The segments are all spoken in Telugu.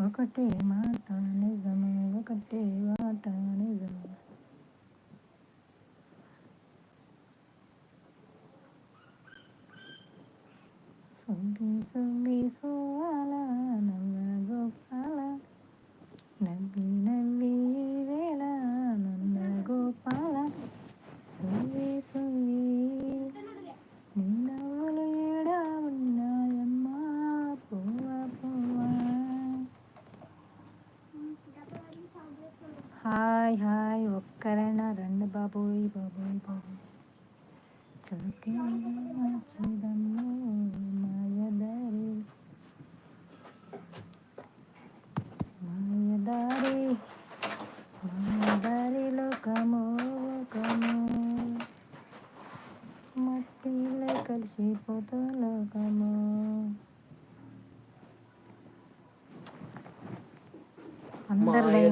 ఒకటే మాట నిజమే ఒకటే మాట నిజము.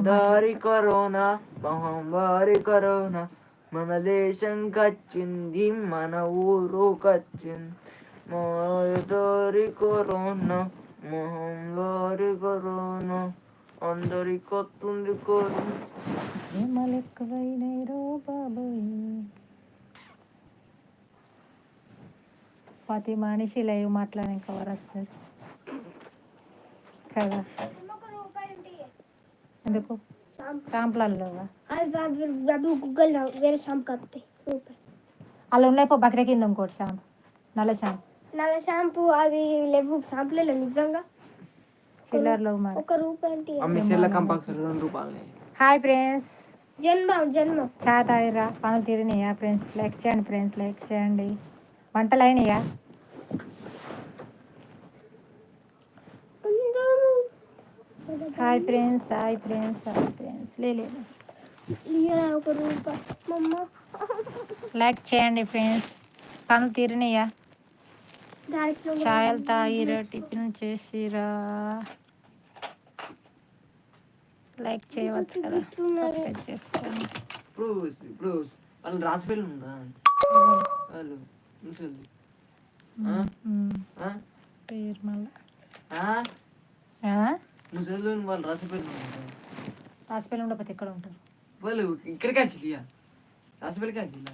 దారి కరోనా మహమ్మారి కరోనా మన దేశం కచ్చింది మన ఊరు కచ్చింది మాయదారి కరోనా మహమ్మారి కరోనా అందరి కొత్తుంది కరోనా ప్రేమలు బాబోయ్ ప్రతి మనిషి లైవ్ మాట్లాడే కవర్ వస్తుంది కదా ఎందుకు? షాంపులలో అవి గూగుల్ వేరే షాంపూ రూపాయి అలా ఉన్నాయి పో బకెట్ కింద ఇంకోటి షాంపు నల్ల షాంపు నల్ల షాంపూ అది లేవు. షాంపూలే లేవు నిజంగా. చిల్లర్లో మరి. ఒక రూపాయి అంటే ఆ మిషన్ల కంపల్సరీ రెండు రూపాయలు. హాయ్ ఫ్రెండ్స్ జన్మ జన్మ. చా తాగిరా పనులు తీరినాయా ఫ్రెండ్స్ లైక్ చేయండి ఫ్రెండ్స్ లైక్ చేయండి. వంటలు అయినాయా hi friends hi friends hi friends. లేదు లైక్ చేయండి ఫ్రెండ్స్. పనులు తీరినాయా దాంట్లో ఛాయలు తాగిరా టిఫిన్ చేసిరా. లైక్ చేయవచ్చు కదా. సబ్స్క్రైబ్ చేసుకోండి. ఇప్పుడు ఇప్పుడు వాళ్ళు రాసి వాళ్ళు ముసలి? పేరు మళ్ళా. వాళ్ళు ఉండకపోతే ఎక్కడ ఉంటారు? వాళ్ళు ఇక్కడికి వచ్చిలియా రాసి పెళ్ళికి వచ్చిలా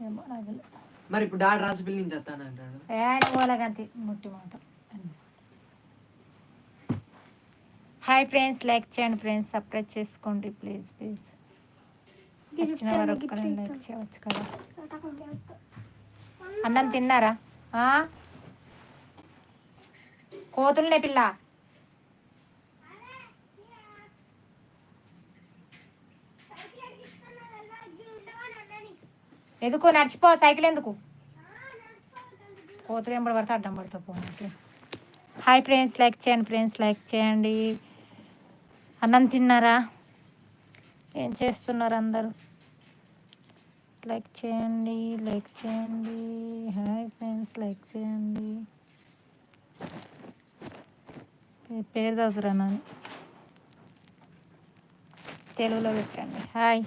ఏమో నాకు తెలియదు. మరి ఇప్పుడు డాడ్ రాసి పెళ్ళి నుంచి వస్తాను అంటాడు. ఏ ఆయన పోలాగంతి ముట్టి మాట. హాయ్ ఫ్రెండ్స్ లైక్ చేయండి ఫ్రెండ్స్ సబ్స్క్రైబ్ చేసుకోండి ప్లీజ్ ప్లీజ్ వచ్చిన వారు ఒక్కరిని లైక్ చేయవచ్చు కదా. అన్నం తిన్నారా? ఆ? కోతులునే పిల్ల. ఎందుకు నడిచిపో సైకిల్ ఎందుకు? కోతులు ఎంబడి పడితే అడ్డం పడుతూ పోనీ హాయ్ ఫ్రెండ్స్ లైక్ చేయండి ఫ్రెండ్స్ లైక్ చేయండి. అన్నం తిన్నారా? ఏం చేస్తున్నారు అందరూ? లైక్ చేయండి లైక్ చేయండి. హాయ్ ఫ్రెండ్స్ లైక్ చేయండి. పేరు చదువుతురా నన్ను తెలుగులో పెట్టండి. హాయ్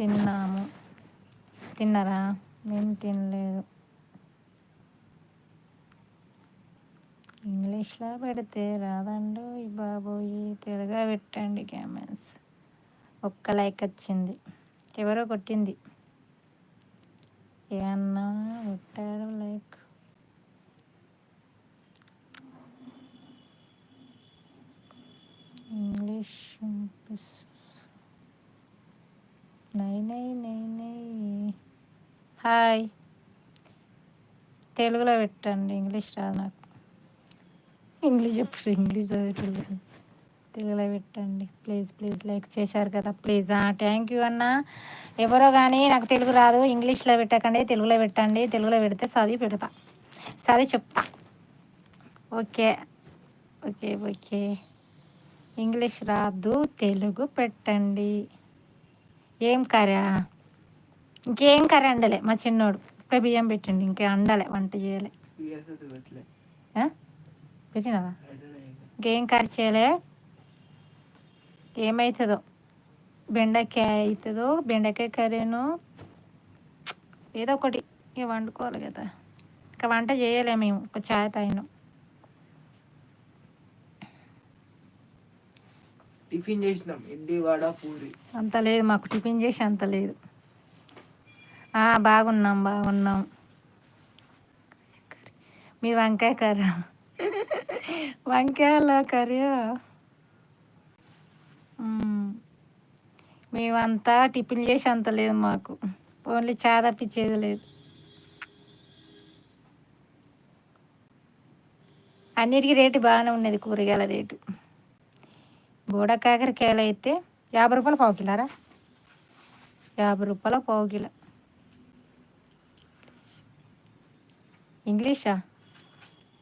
తిన్నాము. తిన్నారా? మేము తినలేదు. ఇంగ్లీష్లో పెడితే రాదండు ఈ బాబోయి తెలుగులో పెట్టండి క్యామెన్స్ ఒక్క లైక్ వచ్చింది. ఎవరో కొట్టింది. ఏ అన్నా పెట్టారు లైక్. ఇంగ్లీష్ నై నై నై నై హాయ్ తెలుగులో పెట్టండి ఇంగ్లీష్ రాదు నాకు. ఇంగ్లీష్ ఎప్పుడు ఇంగ్లీష్ చదివేటోళ్ళు తెలుగులో పెట్టండి ప్లీజ్ ప్లీజ్ లైక్ చేశారు కదా ప్లీజ్. థ్యాంక్ యూ అన్న. ఎవరో కానీ నాకు తెలుగు రాదు ఇంగ్లీష్లో పెట్టకండి తెలుగులో పెట్టండి తెలుగులో పెడితే చదివి పెడతా. చదివి చెప్తా. Okay okay okay. ఇంగ్లీష్ రాదు తెలుగు పెట్టండి. ఏం కర్రీ? ఇంకేం కర్రీ అండలే మా చిన్నోడు. ఇప్పుడే బియ్యం పెట్టండి ఇంకే అండలే వంట చేయలే. పెట్టినవా? ఇంకేం కర్రీ చేయలే? ఏమవుతుందో బెండకాయ అవుతుందో బెండకాయ కర్రీను? ఏదో ఒకటి ఇక వండుకోవాలి కదా. ఇంకా వంట చేయలే మేము ఒక చాయ్ తాగినాం. టిఫిన్ చేసినాం ఇడ్లీ వడ పూరి. అంత లేదు మాకు టిఫిన్ చేసి అంత లేదు. ఆ, బాగున్నాం బాగున్నాం. మీ వంకాయ కర్రీ. వంకాయల కర్రీ? మేమంతా టిఫిన్ చేసి అంత లేదు మాకు. ఓన్లీ చా తప్పించేది లేదు. అన్నిటికీ రేటు బాగానే ఉన్నది కూరగాయల రేటు. బోడ కాకరకాయలు అయితే యాభై రూపాయలు పావు కిలోరా యాభై రూపాయల పావు కిలో. ఇంగ్లీషా?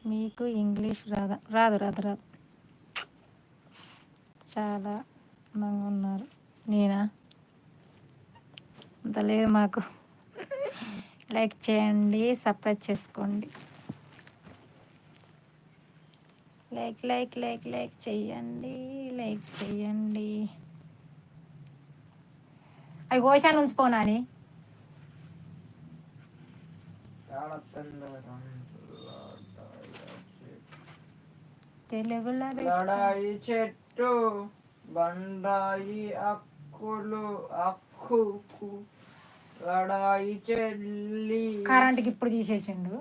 మీకు ఇంగ్లీష్ రాదా? రాదు రాదు రాదు. చాలా అందంగా ఉన్నారు. నేనా? అంత లేదు మాకు. లైక్ చేయండి సబ్స్క్రైబ్ చేసుకోండి. లైక్ లైక్ లైక్ లైక్ చెయ్యండి లైక్ చెయ్యండి. అవి కోశాను ఉంచిపోనాని తెలుగులో లడాయి చెట్టు బండాయి అక్కులు అక్కు లడాయి చెల్లి. కరెంట్కి ఇప్పుడు తీసేసిండు.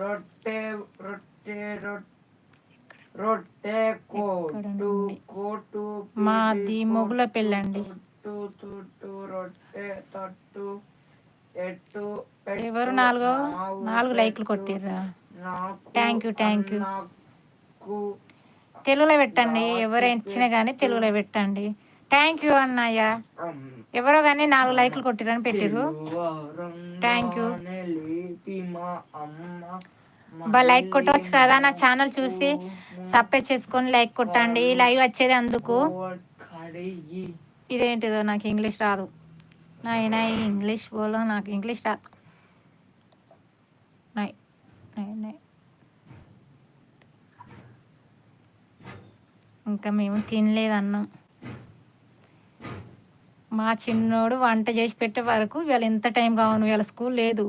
రొట్టె రొట్టె రొట్టె కోటు? కోటు మాది మొగుల పెళ్ళండి. రొట్టె తట్టు ఎట్టు ఎవరు నాలుగో? నాలుగు లైక్లు కొట్టిర్రా. థ్యాంక్ యూ థ్యాంక్ యూ తెలుగులో పెట్టండి ఎవరు ఇచ్చినా కానీ తెలుగులో పెట్టండి. థ్యాంక్ యూ అన్నయ్య. ఎవరో కానీ నాలుగు లైక్లు కొట్టిరని పెట్టిర్రు. Thank you. బా లైక్ కొట్టవచ్చు కదా నా ఛానల్ చూసి. సబ్స్క్రైబ్ చేసుకొని లైక్ కొట్టండి. లైవ్ వచ్చేది అందుకు. ఇదేంటిదో నాకు ఇంగ్లీష్ రాదు. నాయన ఇంగ్లీష్ బోలో నాకు ఇంగ్లీష్ రాదు. నై నై నై. ఇంకా మేము తినలేదు అన్నం మా చిన్నోడు వంట చేసి పెట్టే వరకు వీళ్ళ ఎంత టైం కావను వీళ్ళ స్కూల్ లేదు.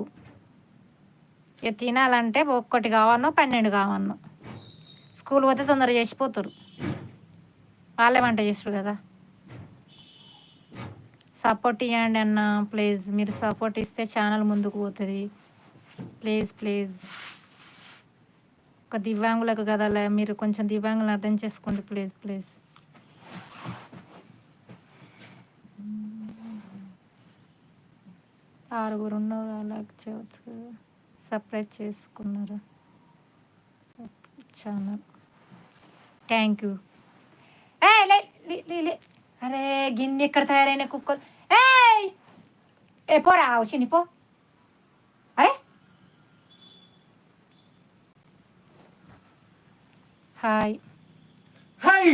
ఇక తినాలంటే ఒక్కటి కావన్నో పన్నెండు కావన్నో. స్కూల్ పోతే తొందరగా చేసిపోతారు. వాళ్ళే వంట చేస్తారు కదా. సపోర్ట్ ఇవ్వండి అన్న ప్లీజ్. మీరు సపోర్ట్ ఇస్తే ఛానల్ ముందుకు పోతుంది. Please please. ఒక దివ్యాంగులకు కదా మీరు కొంచెం దివ్యాంగులను అర్థం చేసుకోండి ప్లీజ్ ప్లీజ్. ఆరుగురు ఉన్నారు అలా చేయవచ్చు కదా. సపరేట్ చేసుకున్నారు. ఛానల్ థ్యాంక్ యూ ఏ లే అరే గిన్నె ఎక్కడ తయారైన కుక్కలు? ఏయ్! ఏ పోరా వచ్చింది పో. అరే! హాయ్ హై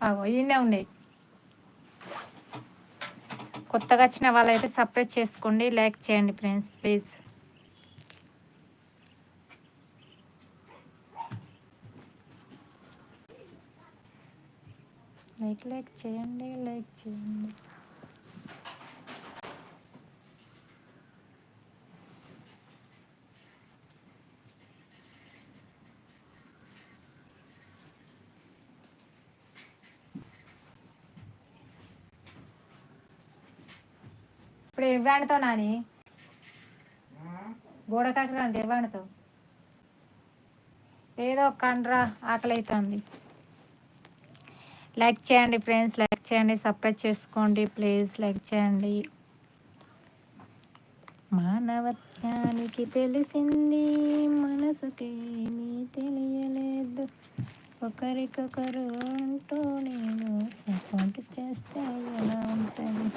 అగో ఈయనే ఉన్నాయి. కొత్తగా వచ్చిన వాళ్ళైతే సపరేట్ చేసుకోండి లైక్ చేయండి ఫ్రెండ్స్ ప్లీజ్. లైక్ లైక్ చేయండి లైక్ చేయండి. ఇప్పుడు నాని. గోడ కాకర అంటే ఏ ఏదో కండ్రా ఆకలి అవుతుంది లైక్ చేయండి ఫ్రెండ్స్ లైక్ చేయండి సబ్స్క్రైబ్ చేసుకోండి ప్లీజ్ లైక్ చేయండి. మానవత్వానికి తెలిసింది మనసుకేమీ తెలియలేదు. ఒకరికొకరు అంటూ నేను సపోర్ట్ చేస్తే ఎలా ఉంటుంది?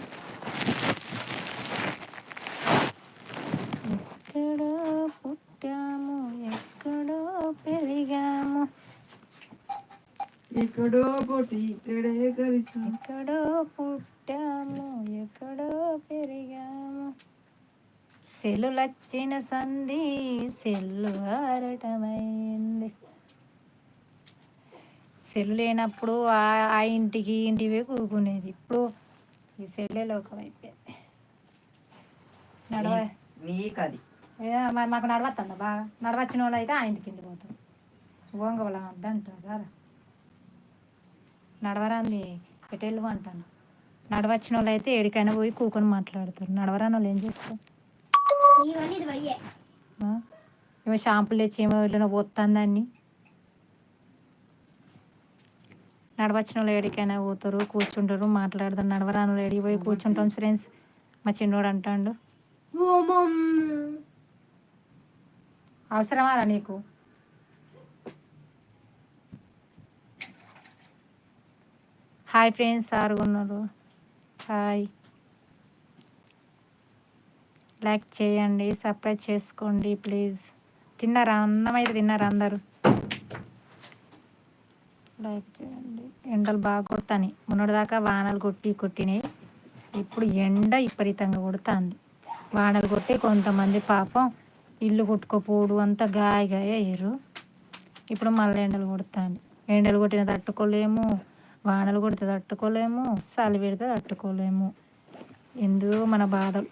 ఎక్కడో పుట్టాము ఎక్కడో పెరిగాము. ఎక్కడో పోటీ ఇక్కడే కలిసి. ఎక్కడో పుట్టాము ఎక్కడో పెరిగాము. సెల్లులచ్చిన సంధి సెల్లు ఆరటమైంది. సెల్లు లేనప్పుడు ఆ ఇంటికి ఇంటివే కూకునేది. ఇప్పుడు ఈ సెల్లే లోకం అయిపోయింది. నడవ. నీకు అది ఏ, మరి మాకు నడవస్తుందా బాగా. నడవచ్చిన వాళ్ళు అయితే ఆ ఇంటికి ఇంటి పోతాం ఓంగవల వద్దంటారా నడవరాంది పెట్టేళ్ళు అంటాను. నడవచ్చిన వాళ్ళు అయితే ఎడికైనా పోయి కూకొని మాట్లాడతారు. నడవరాని వాళ్ళు ఏం చేస్తారు? ఏమో షాంపులు తెచ్చి ఏమో ఇల్లున పోతుందని నడవచ్చిన వాళ్ళు ఎడికైనా పోతారు కూర్చుంటారు మాట్లాడతారు. నడవరాని వాళ్ళు ఎడికి పోయి కూర్చుంటాం ఫ్రెండ్స్ మా చిన్నోడు అంటాడు. అవసరమా రా నీకు? హాయ్ ఫ్రెండ్స్ సార్ ఉన్నారు. హాయ్. లైక్ చేయండి సబ్స్క్రైబ్ చేసుకోండి ప్లీజ్. తిన్నారా? అన్నం అయితే తిన్నారా అందరు? లైక్ చేయండి. ఎండలు బాగా కొడతాయి మొన్నటిదాకా వానలు కొట్టి కొట్టినాయి. ఇప్పుడు ఎండ విపరీతంగా కొడుతుంది. వానలు కొట్టి కొంతమంది పాపం ఇల్లు కొట్టుకోపోడు అంతా గాయ గాయ అయ్యారు ఇప్పుడు మళ్ళీ ఎండలు కొడతాను ఎండలు కొట్టిన తట్టుకోలేము వానలు కొడితే తట్టుకోలేము చలి పెడితే తట్టుకోలేము. ఎందుకు మన బాధలు.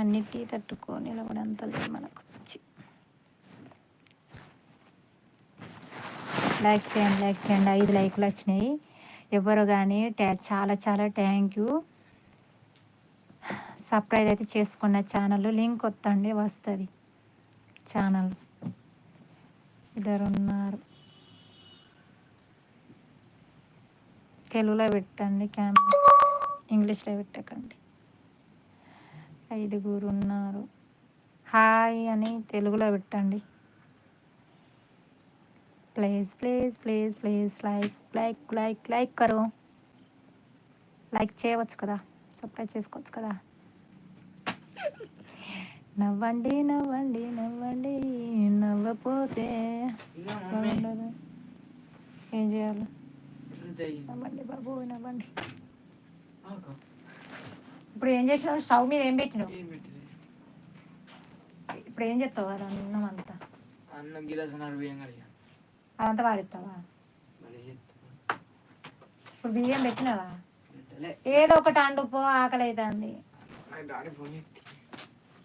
అన్నిటి తట్టుకొని నిలబడంత లేదు మనకు. లైక్ చేయండి లైక్ చేయండి. ఐదు లైకులు వచ్చినాయి. ఎవరు కానీ ట్యా చాలా చాలా థ్యాంక్ యూ. సబ్స్క్రైబ్ అయితే చేసుకున్న ఛానల్ లింక్ వస్తండి వస్తుంది. ఛానల్. ఇద్దరు ఉన్నారు తెలుగులో పెట్టండి క్యామ్ ఇంగ్లీష్లో పెట్టకండి. ఐదుగురు ఉన్నారు హాయ్ అని తెలుగులో పెట్టండి. Please please please please like like like like Karu. Like చేయవచ్చు కదా సబ్స్క్రైబ్ చేసుకోవచ్చు కదా. నవ్వండి నవ్వండి నవ్వండి నవ్వపోతే బాగుండదు ఏం చేయాలి. నవ్వండి బాబు నవ్వండి. ఇప్పుడు ఏం చేసినావు? స్టవ్ మీద ఏం పెట్టినావు? ఇప్పుడు ఏం చేస్తావు? అన్నం అంతా. అన్నం గిలాస నరు బియ్యం కడిగా. అదంతా వారిస్తావా. ఇప్పుడు బియ్యం పెట్టినావా? ఏదో ఒకటి అండుపో ఆకలి అవుతుంది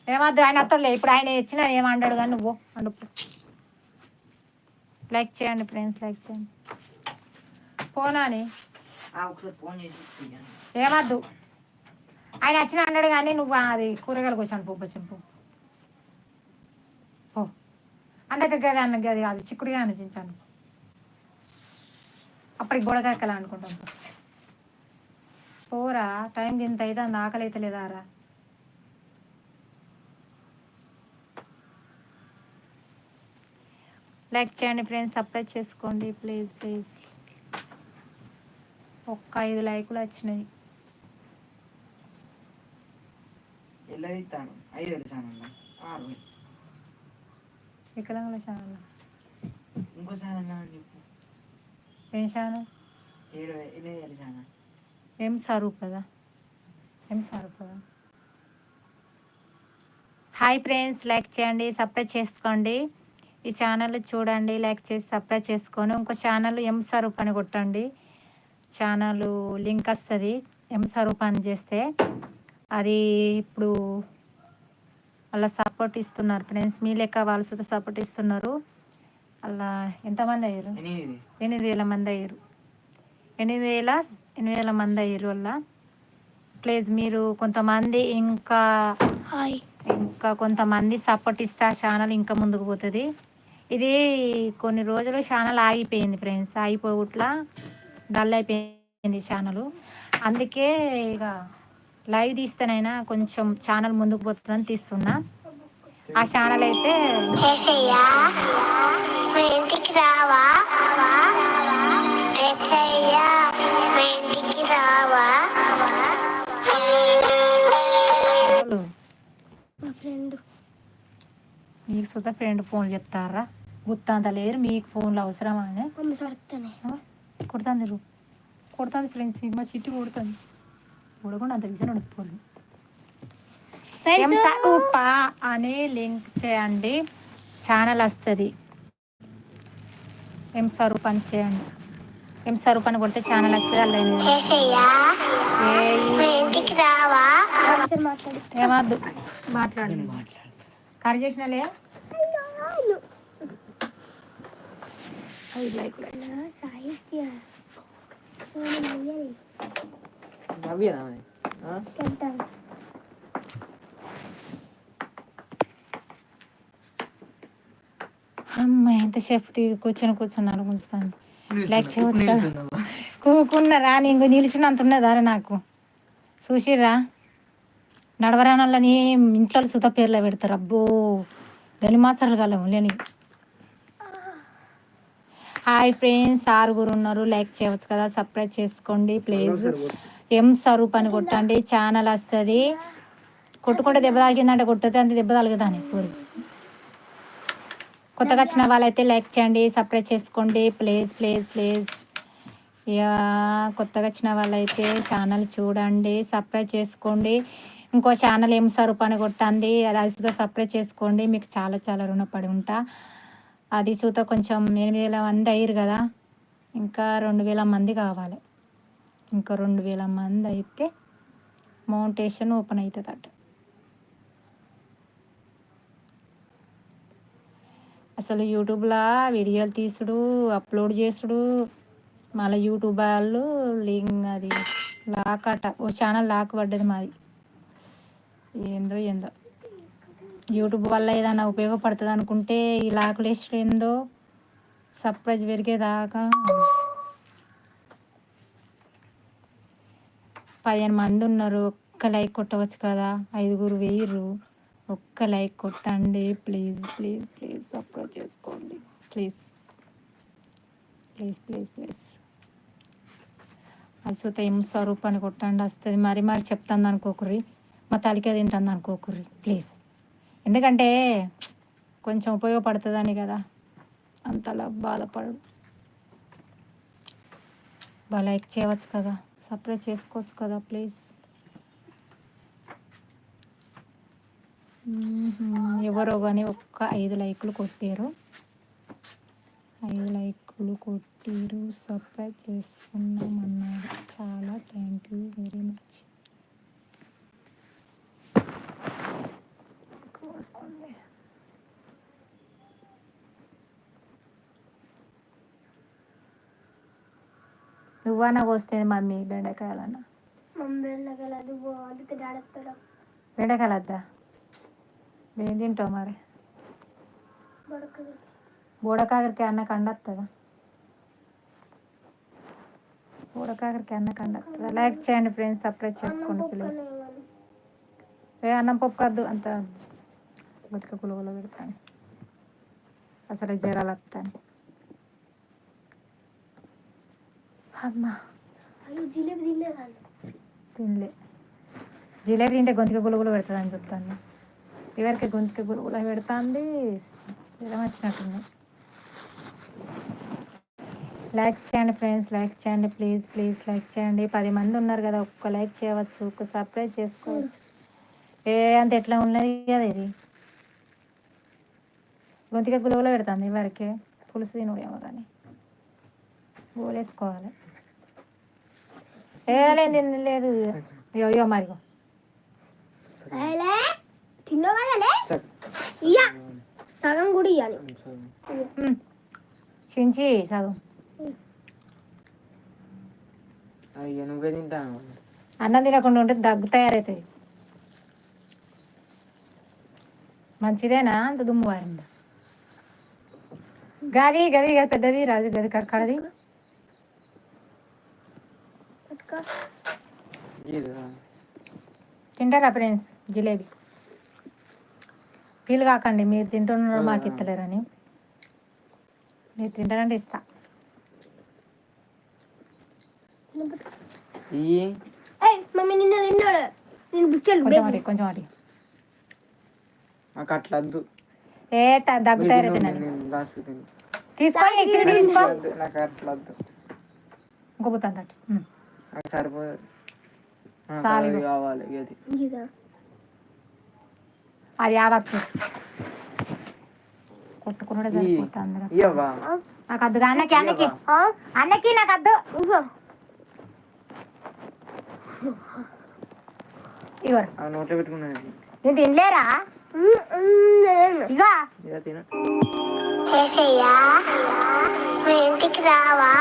ఏమద్దు ఆయన అత్తలే ఇప్పుడు ఆయన ఇచ్చిన ఏమంటాడు కానీ నువ్వు అండుపో లైక్ చేయండి ఫ్రెండ్స్ లైక్ చేయండి. ఫోన్ ఇయ్యండి. ఏమద్దు ఆయన వచ్చిన అన్నాడు కానీ నువ్వు అది కూరగాయలు కూర్చొని పో చెంపు పో. అందక గది అన్న గది కాదు చిక్కుడుగా అనిచించాను అప్పటికి గొడగక్కలా అనుకుంటాం. పోరా టైం ఇంత అయితే అంత ఆకలి అయితే లేదా లైక్ చేయండి ఫ్రెండ్స్ సబ్స్క్రైబ్ చేసుకోండి ప్లీజ్ ప్లీజ్. ఒక్క ఐదు లైకులు వచ్చినాయి. వికలాంగుల ఛానల్ ఇంకో ఛానల్ ఏం ఛానల్? ఏం స్వరూప్ కదా? ఏం స్వరూప్ కదా? హాయ్ ఫ్రెండ్స్ లైక్ చేయండి సబ్స్క్రైబ్ చేసుకోండి. ఈ ఛానల్ చూడండి లైక్ చేసి సబ్స్క్రైబ్ చేసుకొని. ఇంకో ఛానల్ ఎం స్వరూప్ అని కొట్టండి. ఛానల్ లింక్ వస్తుంది ఎం స్వరూప్ అని చేస్తే అది ఇప్పుడు అలా సపోర్ట్ ఇస్తున్నారు. ఫ్రెండ్స్ మీ లెక్క వాళ్ళు సుత సపోర్ట్ ఇస్తున్నారు. అలా ఎంతమంది అయ్యారు? ఎనిమిది. ఎనిమిది వేల మంది అయ్యారు. ఎనిమిది వేల ఎనిమిది వేల మంది అయ్యారు వల్ల ప్లీజ్ మీరు కొంతమంది ఇంకా ఇంకా కొంతమంది సపోర్ట్ ఇస్తే ఆ ఛానల్ ఇంకా ముందుకు పోతుంది. ఇది కొన్ని రోజులు ఛానల్ ఆగిపోయింది ఫ్రెండ్స్. ఆగిపోవట్లా డల్ అయిపోయింది ఛానల్. అందుకే ఇక లైవ్ తీస్తేనైనా కొంచెం ఛానల్ ముందుకు పోతుందని తీస్తున్నా. ఆ ఛానల్ అయితే మీకు సుత ఫ్రెండ్ ఫోన్ చెప్తారా గుత్తంత లేరు మీకు ఫోన్లు అవసరమా? అని కొడుతుంది రూ. కొడుతుంది ఫ్రెండ్స్ సినిమా చిట్టి కొడుతుంది. కొడకుండా అంత ఫ్రెండ్స్. సరూప అనే లింక్ చేయండి ఛానల్ వస్తుంది. ఎం స్వరూప్ అని చేయండి. ఎం స్వరూప్ అని కొడితే ఛానల్ వస్తుంది అలా ఏమద్దు మాట్లాడు. కట్ చేసినలే ఐదు లైకులు సాహిత్య నవ్వేనా? అమ్మ ఎంతసేపు కూర్చొని కూర్చొని అనుకుంటాను లైక్ చేయవచ్చు కదా? కూకున్నరా నేను నిలిచినంత ఉన్నదా నాకు? చూసిర్రా? నడవరానల్లని ఇంట్లో సుత పేర్లో పెడతారు. అబ్బో గలి మాసాలు కలవు లేని హాయ్ ఫ్రెండ్స్ ఆరుగురు ఉన్నారు. లైక్ చేయవచ్చు కదా సబ్స్క్రైబ్ చేసుకోండి ప్లీజ్ ఎం స్వరూప్ అని కొట్టండి ఛానల్ వస్తుంది. కొట్టుకుంటే దెబ్బ తాకిందంటే కొట్టితే అంత దెబ్బ తగలదని ఊరి కొత్తగా వచ్చిన వాళ్ళైతే లైక్ చేయండి సబ్స్క్రైబ్ చేసుకోండి ప్లీజ్ ప్లీజ్ ప్లీజ్ ఇక కొత్తగా వచ్చిన వాళ్ళైతే ఛానల్ చూడండి సబ్స్క్రైబ్ చేసుకోండి. ఇంకో ఛానల్ ఏం సరుపు అని కొట్టండి అది సబ్స్క్రైబ్ చేసుకోండి. మీకు చాలా చాలా రుణపడి ఉంటా. అది చూత కొంచెం ఎనిమిది వేల మంది అయ్యారు కదా ఇంకా రెండు వేల మంది కావాలి. ఇంకా రెండు వేల మంది అయితే మౌంటేషన్ ఓపెన్ అవుతుంది అట అసలు యూట్యూబ్లో వీడియోలు తీసుడు అప్లోడ్ చేసుడు. మళ్ళీ యూట్యూబ్ వాళ్ళు లింక్ అది లాక్ అట ఓ ఛానల్ లాక్ పడ్డది మాది. ఏందో ఏందో. యూట్యూబ్ వల్ల ఏదైనా ఉపయోగపడుతుంది అనుకుంటే ఈ లాక్ లిస్ట్ ఏందో సర్ప్రైజ్ పెరిగేదాకా. పదిహేను మంది ఉన్నారు ఒక్క లైక్ కొట్టవచ్చు కదా. ఐదుగురు వెయ్యరు ఒక్క లైక్ కొట్టండి. ప్లీజ్ ప్లీజ్ ప్లీజ్ సబ్స్క్రైబ్ చేసుకోండి. ప్లీజ్. Please please please. అది చూస్తే ఏం స్వరూపాన్ని కొట్టండి వస్తుంది మరి మరి చెప్తాను అనుకోకుర్రి. మా తలికే తింటాను అనుకోకుర్రి. ప్లీజ్. ఎందుకంటే కొంచెం ఉపయోగపడుతుందని కదా. అంతలా బాధపడు బాగా లైక్ చేయవచ్చు కదా. సపరేట్ చేసుకోవచ్చు కదా ప్లీజ్. ఎవరో కానీ ఒక్క ఐదు లైకులు కొట్టారు. ఐదు లైకులు కొట్టిరు. సబ్స్క్రైబ్ చేసుకున్నామన్నారు. చాలా థ్యాంక్ యూ వెరీ మచ్. వస్తుంది. నువ్వన్నా వస్తుంది మమ్మీ బెండకాయలన్నా? బెండకాయలు వద్దా ఏం తింటావు మరి? బూడకాకరికి అన్న కండొస్తుందా బూడకాకరికి అన్న కండొస్తుందా లైక్ చేయండి ఫ్రెండ్స్ సబ్స్క్రైబ్ చేసుకోండి ప్లీజ్. ఏ అన్నం పప్పు కాదు అంత గుతిక పులుగులో పెడతాను. అసలు జ్వరాలు వస్తాను అమ్మా. అయ్యో జిలేబీ తినలేదాన్ని తినలే. జిలేబీ తింటే గొంతుక గులుగులు పెడుతుంది అని చెప్తాను. ఎవరికి గొంతుక గులుగులు పెడుతుంది. జ్వరం వచ్చినట్టుంది. లైక్ చేయండి ఫ్రెండ్స్ లైక్ చేయండి ప్లీజ్ ప్లీజ్ లైక్ చేయండి. పది మంది ఉన్నారు కదా ఒక్క లైక్ చేయవచ్చు ఒక్క సబ్స్క్రైబ్ చేసుకోవచ్చు. ఏ అంత ఎట్లా ఉన్నది కదా ఇది? గొంతుక గులుగులో పెడుతుంది ఎవరికి పులుసు తినడేమో కానీ. గోలేసుకోవాలి ఏ లేదు లేదు అయ్యో అయ్యో మరి అలా తిన్నావు కదలే సరే. ఇయ్యా. సగం కూడా ఇవ్వాలి. చించి సగం. నువ్వే తింటాను అన్నం తినకుండా ఉంటే దగ్గు తయారవుతుంది మంచిదేనా? అంత దుమ్ము వారిందా? గది గది గది పెద్దది రాదు గది కడది పట్టుకో ఇదా తింటారా ఫ్రెండ్స్ జిలేబీ. ఫీల్ కాకండి మీరు తింటున్నారు మాకు ఇస్తలేరని. మీరు తింటారంటే ఇస్తా. ఈ? ఏయ్ మమ్మీ నిన్న తిన్నాడు. నేను బుచ్చాను కొంచెం అట్లా ఏ త- దగ్గు తయారైతే లాస్ట్ ఇచ్చి తీసుకో. వద్దు, నాకు అట్లా వద్దు. ఇంకో తట్టు. నాకు సరిపోదు. కావాలి ఇది. అది కొట్టుకున్నాడు నాకు అద్దు అన్నకి అన్నకి ఆ? అన్నకి. నాకు అద్దు. నోట్లో పెట్టుకున్నాను నేను తినలేరా? ఇక ఇంటికి రావా?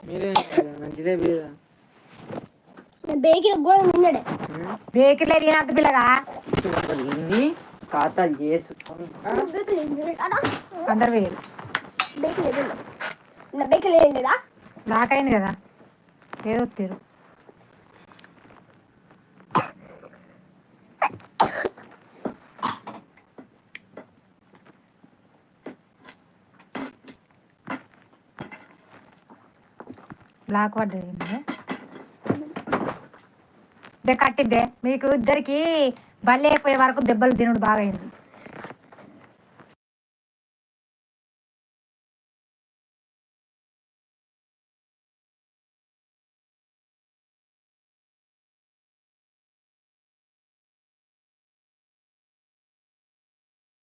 మీరే మంచిదే కూడా ఉన్నాడే బేకరీలో తినంత పిల్లగా? ఇన్ని ఖాతాలు చేసు అందరు లేదు. నా బేకిలో ఏం లేదా? లాక్ అయింది కదా. ఏదో తీరు బ్లాక్ పడ్డది ఇదే కట్టిద్దే. మీకు ఇద్దరికి బల్లి అయిపోయే వరకు దెబ్బలు తినుడు బాగా అయింది